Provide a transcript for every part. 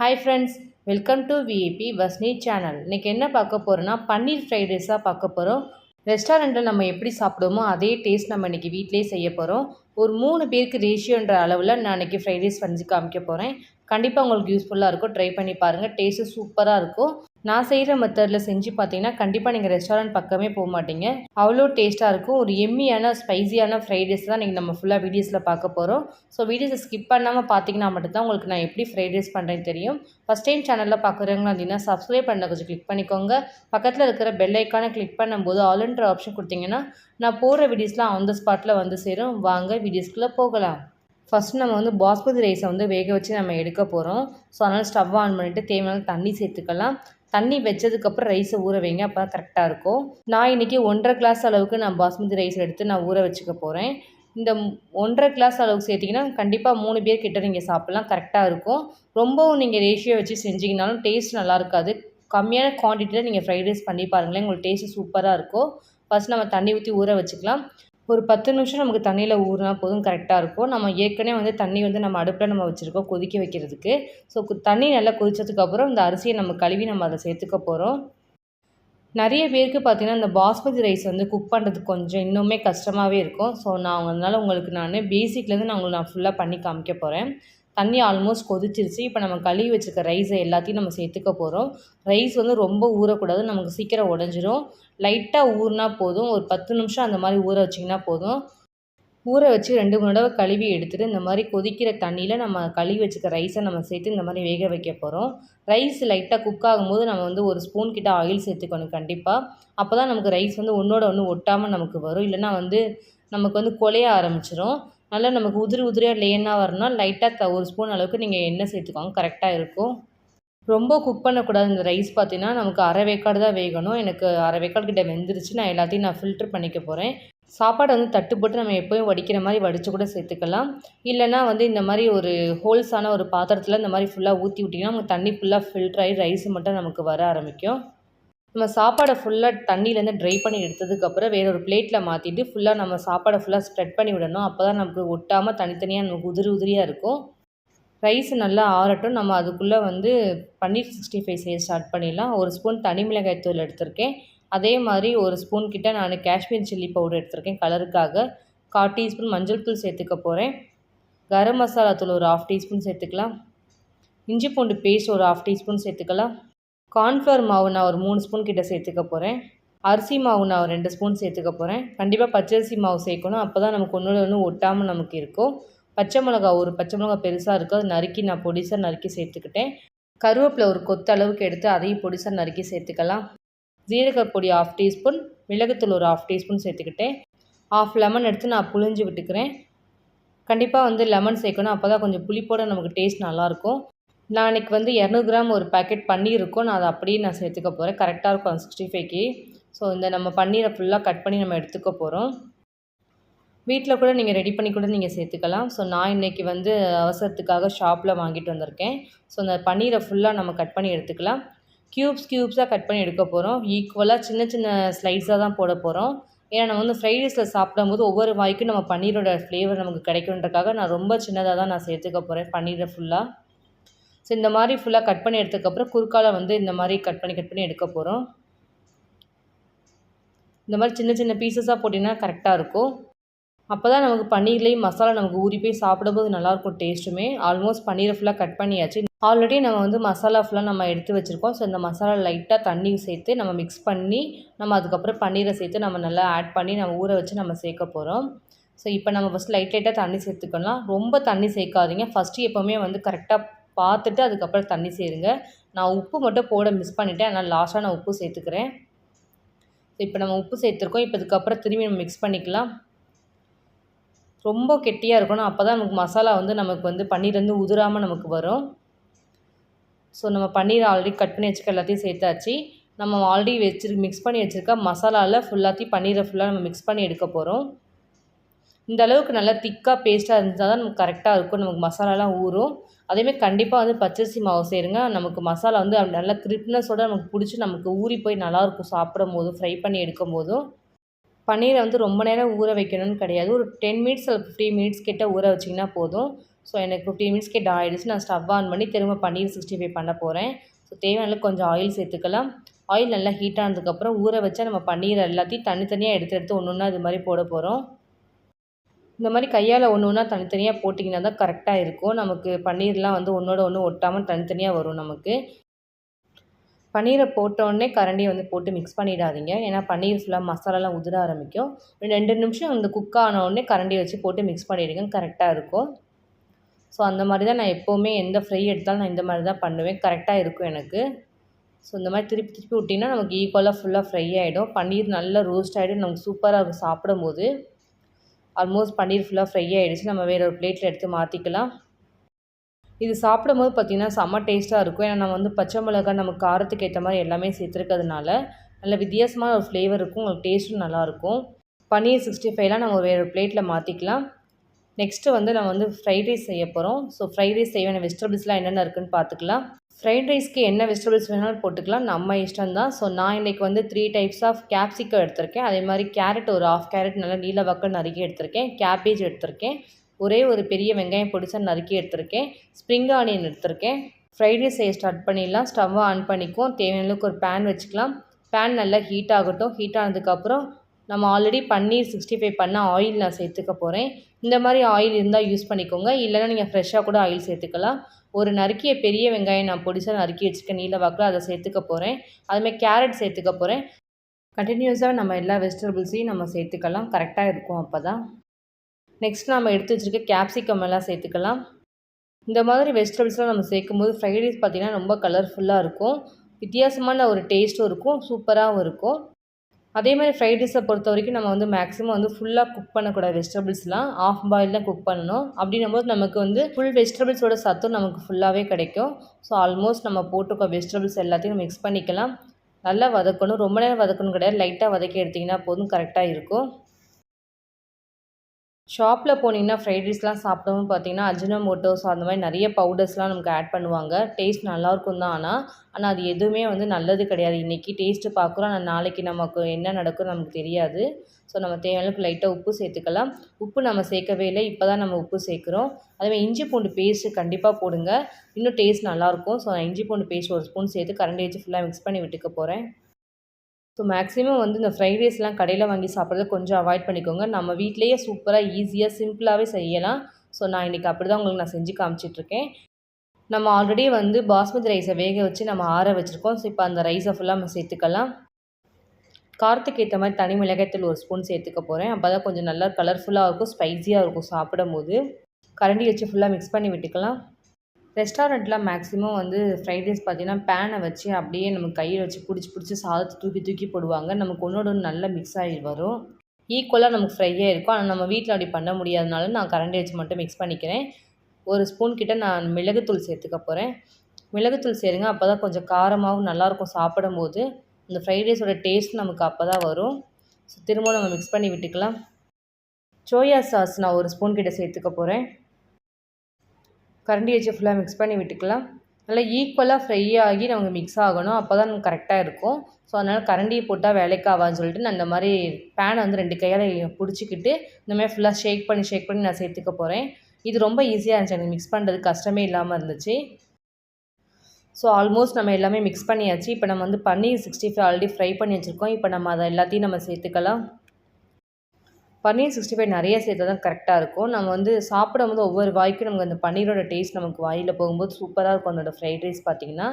Hi friends welcome to VAP வஸ்னி channel இன்றைக்கி என்ன பார்க்க போகிறோன்னா பன்னீர் ஃப்ரைட் ரைஸாக பார்க்க போகிறோம் ரெஸ்டாரண்ட்டில் நம்ம எப்படி சாப்பிடுவோமோ அதே டேஸ்ட் நம்ம இன்றைக்கி வீட்டிலே செய்ய போகிறோம் ஒரு மூணு பேருக்கு ரேஷியோன்ற அளவில் நான் இன்றைக்கி ஃப்ரைட் ரைஸ் செஞ்சு காமிக்க போகிறேன் கண்டிப்பாக உங்களுக்கு யூஸ்ஃபுல்லாக இருக்கும். ட்ரை பண்ணி பாருங்கள் டேஸ்ட்டு சூப்பராக இருக்கும். நான் செய்கிற மெத்தடில் செஞ்சு பார்த்தீங்கன்னா கண்டிப்பாக நீங்கள் ரெஸ்டாரண்ட் பக்கமே போக மாட்டீங்க. அவ்வளோ டேஸ்ட்டாக இருக்கும். ஒரு எம்மியான ஸ்பைசியான ஃப்ரைட் ரைஸ் தான் நீங்கள் நம்ம ஃபுல்லாக வீடியோஸில் பார்க்க போகிறோம் ஸோ வீடியோஸை ஸ்கிப் பண்ணாமல் பார்த்தீங்கன்னா மட்டும்தான் உங்களுக்கு நான் எப்படி ஃப்ரைட் ரைஸ் பண்ணுறேன்னு தெரியும். ஃபஸ்ட் டைம் சேனலில் பார்க்குறவங்களா அப்படின்னா சப்ஸ்கிரைப் பண்ண கொஞ்சம் கிளிக் பண்ணிக்கோங்க. பக்கத்தில் இருக்கிற பெல் ஐக்கானை கிளிக் பண்ணும்போது ஆல்ன்ற ஆப்ஷன் கொடுத்தீங்கன்னா நான் போகிற வீடியோஸ்லாம் ஆன் த ஸ்பாட்டில் வந்து சேரும். வாங்க வீடியோஸ்குள்ளே போகலாம். ஃபஸ்ட் நம்ம வந்து பாஸ்மதி ரைஸை வந்து வேக வச்சு நம்ம எடுக்க போகிறோம் ஸோ அதனால் ஸ்டவ் ஆன் பண்ணிவிட்டு தேவையான தண்ணி சேர்த்துக்கலாம். தண்ணி வச்சதுக்கப்புறம் ரைஸை ஊற வைங்க அப்போ தான் கரெக்டாக இருக்கும். நான் இன்றைக்கி ஒன்றரை கிளாஸ் அளவுக்கு நான் பாஸ்மதி ரைஸ் எடுத்து நான் ஊற வச்சுக்க போகிறேன் இந்த ஒன்றரை கிளாஸ் அளவுக்கு சேர்த்திங்கன்னா கண்டிப்பாக மூணு பேர் கிட்ட நீங்கள் சாப்பிட்லாம் கரெக்டாக இருக்கும். ரொம்பவும் நீங்கள் ரேஷியோ வச்சு செஞ்சிங்கனாலும் டேஸ்ட் நல்லா இருக்காது. கம்மியான குவான்டிட்டியில் நீங்கள் ஃப்ரைட் ரைஸ் பண்ணி பாருங்களேன் உங்களுக்கு டேஸ்ட்டு சூப்பராக இருக்கும். ஃபஸ்ட் நம்ம தண்ணி ஊற்றி ஊற வச்சுக்கலாம். ஒரு பத்து நிமிஷம் நமக்கு தண்ணியில் ஊறினா போதும் கரெக்டாக இருக்கும். நம்ம ஏற்கனவே வந்து தண்ணி வந்து நம்ம அடுப்பில் நம்ம வச்சுருக்கோம் கொதிக்க வைக்கிறதுக்கு. ஸோ தண்ணி நல்லா கொதித்ததுக்கப்புறம் இந்த அரிசியை நம்ம கழுவி நம்ம அதை சேர்த்துக்க போகிறோம் நிறைய பேருக்கு பார்த்திங்கன்னா இந்த பாஸ்மதி ரைஸ் வந்து குக் பண்ணுறது கொஞ்சம் இன்னுமே கஷ்டமாகவே இருக்கும். ஸோ நான் அதனால் உங்களுக்கு நான் பேசிக்லேருந்து நான் உங்களுக்கு நான் ஃபுல்லாக பண்ணி காமிக்க போகிறேன் தண்ணி ஆல்மோஸ்ட் கொதிச்சிருச்சு. இப்போ நம்ம கழுவி வச்சுருக்க ரைஸை எல்லாத்தையும் நம்ம சேர்த்துக்க போகிறோம் ரைஸ் வந்து ரொம்ப ஊறக்கூடாது. நமக்கு சீக்கிரம் உடஞ்சிரும். லைட்டாக ஊறினா போதும். ஒரு பத்து நிமிஷம் அந்த மாதிரி ஊற வச்சிங்கன்னா போதும். ஊற வச்சு ரெண்டு மூணு தடவை கழுவி எடுத்துகிட்டு இந்த மாதிரி கொதிக்கிற தண்ணியில் நம்ம கழுவி வச்சுக்க ரைஸை நம்ம சேர்த்து இந்த மாதிரி வேக வைக்க போகிறோம் ரைஸ் லைட்டாக குக் ஆகும்போது நம்ம வந்து ஒரு ஸ்பூன் கிட்ட ஆயில் சேர்த்துக்கணும் கண்டிப்பாக அப்போ தான் நமக்கு ரைஸ் வந்து ஒன்றோட ஒன்று ஒட்டாமல் நமக்கு வரும். இல்லைனா வந்து நமக்கு வந்து குலைய ஆரம்பிச்சிடும் நல்லா நமக்கு உதிரி உதிரியாக லேனாக வரணும்னா லைட்டாக ஒரு ஸ்பூன் அளவுக்கு நீங்கள் எண்ணெய் சேர்த்துக்கோங்க. கரெக்டாக இருக்கும். ரொம்ப குக் பண்ணக்கூடாது. இந்த ரைஸ் பார்த்தீங்கன்னா நமக்கு அரை வேக்காடு தான் வேகணும். எனக்கு அரை வேக்காடு கிட்ட வெந்துருச்சு. நான் எல்லாத்தையும் நான் ஃபில்டர் பண்ணிக்க போகிறேன் சாப்பாடு வந்து தட்டு போட்டு நம்ம எப்போயும் வடிக்கிற மாதிரி வடித்து கூட சேர்த்துக்கலாம். இல்லைனா வந்து இந்த மாதிரி ஒரு ஹோல்ஸான ஒரு பாத்திரத்தில் இந்த மாதிரி ஃபுல்லாக ஊற்றி விட்டிங்கன்னா நமக்கு தண்ணி ஃபுல்லாக ஃபில்ட்ரு ஆகி ரைஸ் மட்டும் நமக்கு வர ஆரம்பிக்கும். நம்ம சாப்பாடை ஃபுல்லாக தண்ணியிலேருந்து ட்ரை பண்ணி எடுத்ததுக்கப்புறம் வேற ஒரு பிளேட்டில் மாற்றிட்டு ஃபுல்லாக நம்ம சாப்பாடை ஃபுல்லாக ஸ்ப்ரெட் பண்ணி விடணும். அப்போ தான் நமக்கு ஒட்டாமல் தனித்தனியாக நமக்கு உதிரி உதிரியாக இருக்கும். ரைஸ் நல்லா ஆறட்டும். நம்ம அதுக்குள்ளே வந்து பன்னீர் சிக்ஸ்டி ஃபைவ் செய்ய ஸ்டார்ட் பண்ணிடலாம். ஒரு ஸ்பூன் தனி மிளகாய் தூள் எடுத்திருக்கேன். அதே மாதிரி ஒரு ஸ்பூன் கிட்ட நான் காஷ்மீர் சில்லி பவுடர் எடுத்திருக்கேன் கலருக்காக கால் டீஸ்பூன் மஞ்சள் தூள் சேர்த்துக்க போகிறேன் கரம் மசாலா தூள் ஒரு ஆஃப் டீஸ்பூன் சேர்த்துக்கலாம். இஞ்சி பூண்டு பேஸ்ட் ஒரு ஆஃப் டீஸ்பூன் சேர்த்துக்கலாம். கார்ன்ஃப்ளவர் மாவு நான் ஒரு மூணு ஸ்பூன் கிட்ட சேர்த்துக்க போகிறேன் அரிசி மாவு நான் ஒரு ரெண்டு ஸ்பூன் சேர்த்துக்க போகிறேன் கண்டிப்பாக பச்சரிசி மாவு சேர்க்கணும். அப்போ தான் நமக்கு ஒன்று ஒன்று ஒட்டாமல் நமக்கு இருக்கும். பச்சை மிளகா ஒரு பச்சை மிளகா பெருசாக இருக்கும் அது நறுக்கி நான் பொடிசாக நறுக்கி சேர்த்துக்கிட்டேன். கருவேப்பிலை ஒரு கொத்து அளவுக்கு எடுத்து அதையும் பொடிசாக நறுக்கி சேர்த்துக்கலாம். ஜீரகப்பொடி ஆஃப் டீஸ்பூன் மிளகுத்தூள் ஒரு ஆஃப் டீஸ்பூன் சேர்த்துக்கிட்டேன். ஆஃப் லெமன் எடுத்து நான் புழிஞ்சு விட்டுக்கிறேன். கண்டிப்பாக வந்து லெமன் சேர்க்கணும். அப்போ தான் கொஞ்சம் புளிப்போட நமக்கு டேஸ்ட் நல்லாயிருக்கும் நான் இன்றைக்கி வந்து இரநூறு கிராம் ஒரு பேக்கெட் பன்னீர் இருக்கும். நான் அதை அப்படியே நான் சேர்த்துக்க போகிறேன் கரெக்டாக இருக்கும் சிக்ஸ்டி ஃபைவ்க்கு ஸோ இந்த நம்ம பன்னீரை ஃபுல்லாக கட் பண்ணி நம்ம எடுத்துக்க போகிறோம் வீட்டில் கூட நீங்கள் ரெடி பண்ணி கூட நீங்கள் சேர்த்துக்கலாம். ஸோ நான் இன்றைக்கி வந்து அவசரத்துக்காக ஷாப்பில் வாங்கிட்டு வந்திருக்கேன். ஸோ அந்த பன்னீரை ஃபுல்லாக நம்ம கட் பண்ணி எடுத்துக்கலாம். க்யூப்ஸ் க்யூப்ஸாக கட் பண்ணி எடுக்க போகிறோம் ஈக்குவலாக சின்ன சின்ன ஸ்லைஸாக தான் போட போகிறோம் ஏன்னா நம்ம வந்து ஃப்ரைட் ரைஸில் சாப்பிடும்போது ஒவ்வொரு வாய்க்கும் நம்ம பன்னீரோட ஃப்ளேவர் நமக்கு கிடைக்குன்றக்காக நான் ரொம்ப சின்னதாக தான் நான் சேர்த்துக்க போகிறேன் பன்னீரை ஃபுல்லாக ஸோ இந்த மாதிரி ஃபுல்லாக கட் பண்ணி எடுத்ததுக்கப்புறம் குறுக்கால் வந்து இந்த மாதிரி கட் பண்ணி கட் பண்ணி எடுக்க போகிறோம் இந்த மாதிரி சின்ன சின்ன பீசஸாக போட்டிங்கன்னா கரெக்டாக இருக்கும். அப்போ தான் நமக்கு பன்னீர்லேயும் மசாலா நமக்கு ஊறி போய் சாப்பிடும்போது நல்லாயிருக்கும் டேஸ்ட்டுமே ஆல்மோஸ்ட் பன்னீரை ஃபுல்லாக கட் பண்ணியாச்சு. ஆல்ரெடி நம்ம வந்து மசாலா ஃபுல்லாக நம்ம எடுத்து வச்சுருக்கோம். ஸோ இந்த மசாலா லைட்டாக தண்ணி சேர்த்து நம்ம மிக்ஸ் பண்ணி நம்ம அதுக்கப்புறம் பன்னீரை சேர்த்து நம்ம நல்லா ஆட் பண்ணி நம்ம ஊற வச்சு நம்ம சேர்க்க போகிறோம் ஸோ இப்போ நம்ம ஃபஸ்ட் லைட் லைட்டாக தண்ணி சேர்த்துக்கலாம். ரொம்ப தண்ணி சேர்க்காதீங்க. ஃபஸ்ட்டு எப்போவுமே வந்து கரெக்டாக பார்த்துட்டு அதுக்கப்புறம் தண்ணி சேருங்க. நான் உப்பு மட்டும் போட மிஸ் பண்ணிவிட்டேன் அதனால் லாஸ்ட்டாக நான் உப்பு சேர்த்துக்கிறேன். இப்போ நம்ம உப்பு சேர்த்துருக்கோம். இப்போ இதுக்கப்புறம் திரும்பி நம்ம மிக்ஸ் பண்ணிக்கலாம். ரொம்ப கெட்டியாக இருக்கணும். அப்போ தான் நமக்கு மசாலா வந்து நமக்கு வந்து பன்னீர் வந்து உதிராமல் நமக்கு வரும். ஸோ நம்ம பன்னீர் ஆல்ரெடி கட் பண்ணி வச்சுக்க எல்லாத்தையும் சேர்த்தாச்சு. நம்ம ஆல்ரெடி வச்சு மிக்ஸ் பண்ணி வச்சுருக்க மசாலாவில் ஃபுல்லாத்தையும் பன்னீரை ஃபுல்லாக நம்ம மிக்ஸ் பண்ணி எடுக்க போகிறோம் இந்த அளவுக்கு நல்லா திக்காக பேஸ்ட்டாக இருந்தால் தான் நமக்கு கரெக்டாக இருக்கும். நமக்கு மசாலாலாம் ஊறும். அதேமாதிரி கண்டிப்பாக வந்து பச்சரிசி மாவு சேருங்க நமக்கு மசாலா வந்து நல்லா கிரிப்னஸோடு நமக்கு பிடிச்சி நமக்கு ஊறி போய் நல்லாயிருக்கும் சாப்பிடும் போதும் ஃப்ரை பண்ணி எடுக்கும் போதும் பன்னீரை வந்து ரொம்ப நேரம் ஊற வைக்கணும்னு கிடையாது. ஒரு டென் மினிட்ஸ் அல்லது ஃபிஃப்டீன் மினிட்ஸ் கிட்டே ஊற வச்சிங்கன்னா போதும். ஸோ எனக்கு ஃபிஃப்டீன் மினிட்ஸ் கிட்ட ஆகிடுச்சு நான் ஸ்டவ் ஆன் பண்ணி திரும்ப பன்னீர் சிக்ஸ்டி ஃபைவ் பண்ண போகிறேன் ஸோ தேவையான கொஞ்சம் ஆயில் சேர்த்துக்கலாம். ஆயில் நல்லா ஹீட் ஆனதுக்கப்புறம் ஊற வச்சா நம்ம பன்னீர் எல்லாத்தையும் தனித்தனியாக எடுத்து எடுத்து ஒன்று ஒன்றா இது மாதிரி போட போகிறோம் இந்த மாதிரி கையால் ஒன்று ஒன்றா தனித்தனியாக போட்டிங்கன்னா தான் கரெக்டாக இருக்கும். நமக்கு பன்னீர்லாம் வந்து ஒன்றோட ஒன்று ஒட்டாமல் தனித்தனியாக வரும் நமக்கு. பன்னீரை போட்டோடனே கரண்டியை வந்து போட்டு மிக்ஸ் பண்ணிடாதீங்க. ஏன்னா பன்னீர் ஃபுல்லாக மசாலாலாம் உதிர ஆரம்பிக்கும். ரெண்டு நிமிஷம் அந்த குக் ஆனவுடனே கரண்டியை வச்சு போட்டு மிக்ஸ் பண்ணிவிடுங்க கரெக்டாக இருக்கும். ஸோ அந்த மாதிரி தான் நான் எப்போவுமே எந்த ஃப்ரை எடுத்தாலும் நான் இந்த மாதிரி தான் பண்ணுவேன். கரெக்டாக இருக்கும் எனக்கு. ஸோ இந்த மாதிரி திருப்பி திருப்பி விட்டிங்கன்னா நமக்கு ஈக்குவலாக ஃபுல்லாக ஃப்ரை ஆகிடும் பன்னீர் நல்லா ரோஸ்ட் ஆகிடும் நமக்கு சூப்பராக இருக்கும் சாப்பிடும்போது. ஆல்மோஸ்ட் பன்னீர் ஃபுல்லாக ஃப்ரை ஆகிடுச்சு நம்ம வேறு ஒரு பிளேட்டில் எடுத்து மாற்றிக்கலாம் இது சாப்பிடும்போது பார்த்திங்கன்னா செம்ம டேஸ்ட்டாக இருக்கும். ஏன்னா நம்ம வந்து பச்சை மிளகா நம்ம காரத்துக்கு ஏற்ற மாதிரி எல்லாமே சேர்த்துருக்கிறதுனால நல்ல வித்தியாசமான ஒரு ஃப்ளேவர் இருக்கும். உங்களுக்கு டேஸ்ட்டும் நல்லாயிருக்கும் பன்னீர் சிக்ஸ்டி ஃபைவ்லாம் நம்ம வேறு பிளேட்டில் மாற்றிக்கலாம் நெக்ஸ்ட்டு வந்து நம்ம வந்து ஃப்ரைட் ரைஸ் செய்ய போகிறோம் ஸோ ஃப்ரைட் ரைஸ் செய்ய வெஜிடபிள்ஸ்லாம் என்னென்ன இருக்குதுன்னு பார்த்துக்கலாம் ஃப்ரைட் ரைஸ்க்கு என்ன வெஜிடபிள்ஸ் வேணாலும் போட்டுக்கலாம். நம்ம இஷ்டம் தான் ஸோ நான் இன்றைக்கி வந்து த்ரீ டைப்ஸ் ஆஃப் கேப்சிக்கம் எடுத்திருக்கேன். அதே மாதிரி கேரட் ஒரு ஆஃப் கேரட் நல்லா நீல வக்கம் நறுக்கி எடுத்திருக்கேன். கேபேஜ் எடுத்திருக்கேன். ஒரே ஒரு பெரிய வெங்காயம் பொடிச்சா நறுக்கி எடுத்திருக்கேன். ஸ்ப்ரிங் ஆனியன் எடுத்திருக்கேன். ஃப்ரைட் ரைஸ் செய்ய ஸ்டார்ட் பண்ணிடலாம். ஸ்டவ்வை ஆன் பண்ணிக்குவோம். தேவையான அளவுக்கு ஒரு பேன் வச்சுக்கலாம். பேன் நல்லா ஹீட் ஆகட்டும். ஹீட் ஆனதுக்கப்புறம் நம்ம ஆல்ரெடி பன்னீர் சிக்ஸ்டி ஃபைவ் பண்ண ஆயில் நான் சேர்த்துக்க போகிறேன் இந்த மாதிரி ஆயில் இருந்தால் யூஸ் பண்ணிக்கோங்க. இல்லைன்னா நீங்கள் ஃப்ரெஷ்ஷாக கூட ஆயில் சேர்த்துக்கலாம். ஒரு நறுக்கிய பெரிய வெங்காயம் நான் பொடிசாக நறுக்கி வச்சுருக்கேன் நீல வாக்கில் அதை சேர்த்துக்க போகிறேன் அதுமாதிரி கேரட் சேர்த்துக்க போகிறேன் கண்டினியூஸாக நம்ம எல்லா வெஜிடபிள்ஸையும் நம்ம சேர்த்துக்கலாம். கரெக்டாக இருக்கும் அப்போ தான் நெக்ஸ்ட் நம்ம எடுத்து வச்சுருக்க கேப்சிகம் எல்லாம் சேர்த்துக்கலாம். இந்த மாதிரி வெஜிடபிள்ஸ்லாம் நம்ம சேர்க்கும்போது ஃப்ரைட் ரைஸ் பார்த்திங்கன்னா ரொம்ப கலர்ஃபுல்லாக இருக்கும். வித்தியாசமான ஒரு டேஸ்ட்டும் இருக்கும். சூப்பராகவும் இருக்கும். அதே மாதிரி ஃப்ரைட் ரைஸை பொறுத்த வரைக்கும் நம்ம வந்து மேக்ஸிமம் வந்து ஃபுல்லாக குக் பண்ணக்கூடாது. வெஜிடபிள்ஸ்லாம் ஆஃப் பாயில் தான் குக் பண்ணணும். அப்படின்னும் போது நமக்கு வந்து ஃபுல் வெஜிடபிள்ஸோட சத்தும் நமக்கு ஃபுல்லாகவே கிடைக்கும். ஸோ ஆல்மோஸ்ட் நம்ம போட்டுக்கோ வெஜிடபிள்ஸ் எல்லாத்தையும் மிக்ஸ் பண்ணிக்கலாம். நல்லா வதக்கணும். ரொம்ப நேரம் வதக்கணும் கிடையாது. லைட்டாக வதக்கி எடுத்திங்கன்னா போதும். கரெக்டாக இருக்கும். ஷாப்பில் போனீங்கன்னா ஃப்ரைட் ரைஸ்லாம் சாப்பிடவும் பார்த்தீங்கன்னா அஜினோமோட்டோஸ் அந்த மாதிரி நிறைய பவுடர்ஸ்லாம் நமக்கு ஆட் பண்ணுவாங்க. டேஸ்ட் நல்லாயிருக்கும் தான் ஆனால் ஆனால் அது எதுவுமே வந்து நல்லது கிடையாது. இன்றைக்கி டேஸ்ட்டு பார்க்குறோம். ஆனால் நாளைக்கு நமக்கு என்ன நடக்கும் நமக்கு தெரியாது. ஸோ நம்ம தேவையான லைட்டாக உப்பு சேர்த்துக்கலாம். உப்பு நம்ம சேர்க்கவே இல்லை. இப்போ தான் நம்ம உப்பு சேர்க்குறோம். அதேமாதிரி இஞ்சி பூண்டு பேஸ்ட்டு கண்டிப்பாக போடுங்க. இன்னும் டேஸ்ட் நல்லாயிருக்கும் ஸோ நான் இஞ்சி பூண்டு பேஸ்ட் ஒரு ஸ்பூன் சேர்த்து கரண்டி வச்சு ஃபுல்லாக மிக்ஸ் பண்ணி விட்டுக்க போகிறேன் ஸோ மேக்ஸிமம் வந்து இந்த ஃப்ரைட் ரைஸ்லாம் கடையில் வாங்கி சாப்பிட்றத கொஞ்சம் அவாய்ட் பண்ணிக்கோங்க. நம்ம வீட்லேயே சூப்பராக ஈஸியாக சிம்பிளாகவே செய்யலாம். ஸோ நான் இன்றைக்கி அப்படி தான் உங்களுக்கு நான் செஞ்சு காமிச்சிட்ருக்கேன். நம்ம ஆல்ரெடி வந்து பாஸ்மதி ரைஸை வேக வச்சு நம்ம ஆற வச்சுருக்கோம். ஸோ இப்போ அந்த ரைஸை ஃபுல்லாக நம்ம சேர்த்துக்கலாம். காரத்துக்கு ஏற்ற மாதிரி தனி மிளகாய்த்தூள் ஒரு ஸ்பூன் சேர்த்துக்க போகிறேன் அப்போ தான் கொஞ்சம் நல்லா கலர்ஃபுல்லாக இருக்கும் ஸ்பைஸியாக இருக்கும் சாப்பிடும் போது கரண்டி வச்சு ஃபுல்லாக மிக்ஸ் பண்ணி விட்டுக்கலாம். ரெஸ்டாரண்ட்டில் மேக்ஸிமம் வந்து ஃப்ரைட் ரைஸ் பார்த்திங்கன்னா பேனை வச்சு அப்படியே நம்ம கையில் வச்சு பிடிச்சி பிடிச்சி சாதத்தை தூக்கி தூக்கி போடுவாங்க. நமக்கு ஒன்றோட ஒன்று நல்லா மிக்ஸ் ஆகி வரும். ஈக்குவலாக நமக்கு ஃப்ரையாக இருக்கும். ஆனால் நம்ம வீட்டில் அப்படி பண்ண முடியாதனால நான் கரண்டி வச்சு மட்டும் மிக்ஸ் பண்ணிக்கிறேன். ஒரு ஸ்பூன் கிட்ட நான் மிளகுத்தூள் சேர்த்துக்க போகிறேன் மிளகுத்தூள் சேருங்க. அப்போ தான் கொஞ்சம் காரமாகவும் நல்லாயிருக்கும் சாப்பிடும் போது இந்த ஃப்ரைட் ரைஸோட டேஸ்ட் நமக்கு அப்போ தான் வரும். ஸோ திரும்ப நம்ம மிக்ஸ் பண்ணி விட்டுக்கலாம். சோயா சாஸ் நான் ஒரு ஸ்பூன் கிட்ட சேர்த்துக்க போகிறேன் கரண்டி வச்சு ஃபுல்லாக மிக்ஸ் பண்ணி விட்டுக்கலாம். நல்லா ஈக்குவலாக ஃப்ரை ஆகி நமக்கு மிக்ஸ் ஆகணும். அப்போ தான் நமக்கு கரெக்டாக இருக்கும். ஸோ அதனால் கரண்டியை போட்டால் வேலைக்கு ஆகான்னு சொல்லிட்டு நான் இந்த மாதிரி பேனை வந்து ரெண்டு கையால் பிடிச்சிக்கிட்டு இந்த மாதிரி ஃபுல்லாக ஷேக் பண்ணி ஷேக் பண்ணி நான் சேர்த்துக்க போகிறேன் இது ரொம்ப ஈஸியாக இருந்துச்சு. எனக்கு மிக்ஸ் பண்ணுறது கஷ்டமே இல்லாமல் இருந்துச்சு. ஸோ ஆல்மோஸ்ட் நம்ம எல்லாமே மிக்ஸ் பண்ணியாச்சு. இப்போ நம்ம வந்து paneer sixty five already fry பண்ணி வச்சுருக்கோம். இப்போ நம்ம அதை எல்லாத்தையும் நம்ம சேர்த்துக்கலாம். பன்னீர் சிக்ஸ்டி ஃபைவ் நிறைய சேர்த்தா தான் கரெக்டாக இருக்கும். நம்ம வந்து சாப்பிடும்போது ஒவ்வொரு வாய்க்கும் நமக்கு அந்த பன்னீரோட டேஸ்ட் நமக்கு வாயில் போகும்போது சூப்பராக இருக்கும். அதோட ஃப்ரைட் ரைஸ் பார்த்திங்கன்னா.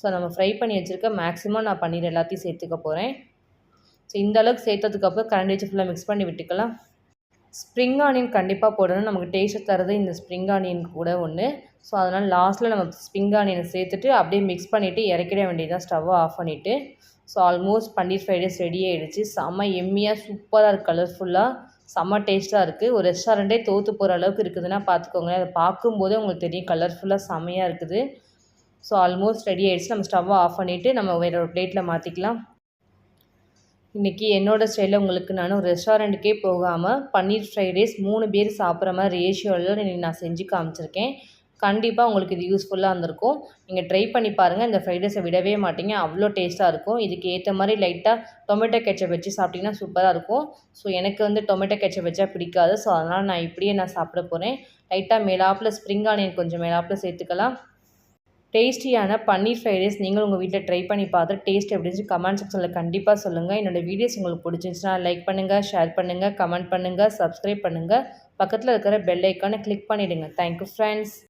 ஸோ நம்ம ஃப்ரை பண்ணி வச்சுருக்க மேக்ஸிமம் நான் பன்னீர் எல்லாத்தையும் சேர்த்துக்க போகிறேன் ஸோ இந்த அளவுக்கு சேர்த்ததுக்கப்புறம் கரண்டி வச்சு ஃபுல்லாக மிக்ஸ் பண்ணி விட்டுக்கலாம். ஸ்ப்ரிங் ஆனியன் கண்டிப்பாக போடணும். நமக்கு டேஸ்ட்டு தரது இந்த ஸ்ப்ரிங் ஆனியன் கூட ஒன்று ஸோ அதனால் லாஸ்ட்டில் நம்ம ஸ்ப்ரிங் ஆனியனை சேர்த்துட்டு அப்படியே மிக்ஸ் பண்ணிவிட்டு இறக்கிட வேண்டியதான் ஸ்டவ்வை ஆஃப் பண்ணிவிட்டு so almost paneer fried rice ready ஆகிடுச்சு செம்ம எம்மியாக சூப்பராக இருக்குது கலர்ஃபுல்லாக செம்ம டேஸ்ட்டாக இருக்குது ஒரு ரெஸ்டாரண்ட்டே தோற்று போகிற அளவுக்கு இருக்குதுன்னா பார்த்துக்கோங்களேன் அதை பார்க்கும்போதே உங்களுக்கு தெரியும். கலர்ஃபுல்லாக செம்மையாக இருக்குது. ஸோ ஆல்மோஸ்ட் ரெடி ஆகிடுச்சு நம்ம ஸ்டவ்வை ஆஃப் பண்ணிவிட்டு நம்ம வேறு ஒரு பிளேட்டில் மாற்றிக்கலாம் இன்றைக்கி என்னோடய ஸ்டைலில் உங்களுக்கு நான் ஒரு ரெஸ்டாரண்ட்டுக்கே போகாமல் பன்னீர் ஃப்ரைட் ரைஸ் மூணு பேர் சாப்பிட்ற மாதிரி ரேஷியோவில் இன்றைக்கி நான் செஞ்சு காமிச்சிருக்கேன். கண்டிப்பாக உங்களுக்கு இது யூஸ்ஃபுல்லாக இருந்திருக்கும். நீங்கள் ட்ரை பண்ணி பாருங்கள் இந்த ஃப்ரைட் ரைஸை விடவே மாட்டீங்க. அவ்வளோ டேஸ்ட்டாக இருக்கும். இதுக்கு ஏற்ற மாதிரி லைட்டாக டொமேட்டோ கெச்சப் வச்சு சாப்பிட்டிங்கன்னா சூப்பராக இருக்கும். ஸோ எனக்கு வந்து டொமேட்டோ கெச்சப் வச்சா பிடிக்காது. ஸோ அதனால் நான் இப்படியே நான் சாப்பிட போகிறேன் லைட்டாக மேலாப்பில் ஸ்ப்ரிங் ஆனியன் கொஞ்சம் மேலாப்பில் சேர்த்துக்கலாம். டேஸ்டியான பன்னீர் ஃப்ரைட் ரைஸ் நீங்கள் உங்கள் வீட்டில் ட்ரை பண்ணி பார்த்துட்டு டேஸ்ட் எப்படின்னு கமெண்ட் செக்ஷனில் கண்டிப்பாக சொல்லுங்கள் என்னோடய வீடியோஸ் உங்களுக்கு பிடிச்சிருந்துச்சுன்னா லைக் பண்ணுங்கள் ஷேர் பண்ணுங்கள் கமெண்ட் பண்ணுங்கள் சப்ஸ்கிரைப் பண்ணுங்கள் பக்கத்தில் இருக்கிற பெல் ஐக்கானை கிளிக் பண்ணிவிடுங்க தேங்க்யூ ஃப்ரெண்ட்ஸ்